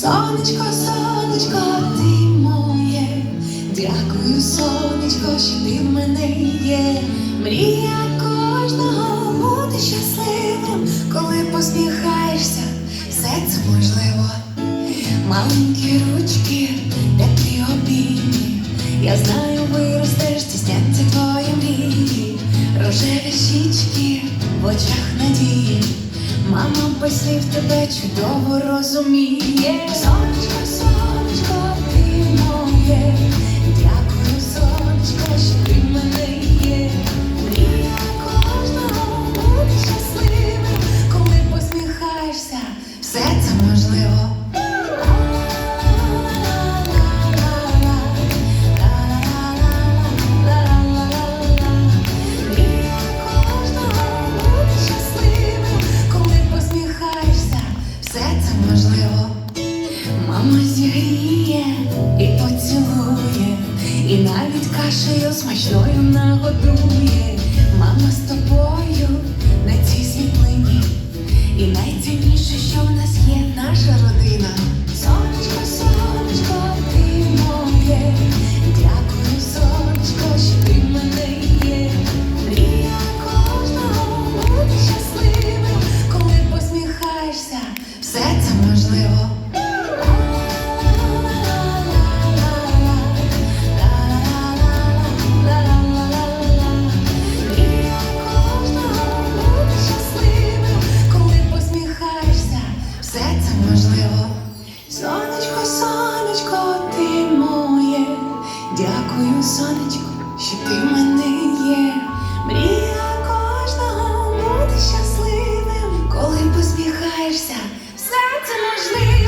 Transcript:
Сонечко, сонечко, ти моє, дякую, сонечко, що ти в мене є. Мрія кожного бути щасливим, коли посміхаєшся, все це можливо. Маленькі ручки, теплі обійми, я знаю, виростеш, стісняться твої мрії, рожеві щічки в очах надії. Без тебе чудово розуміє. Можливо. Мама зігріє і поцілує, і навіть кашею смачною нагодує. Мама з тобою все це можливо.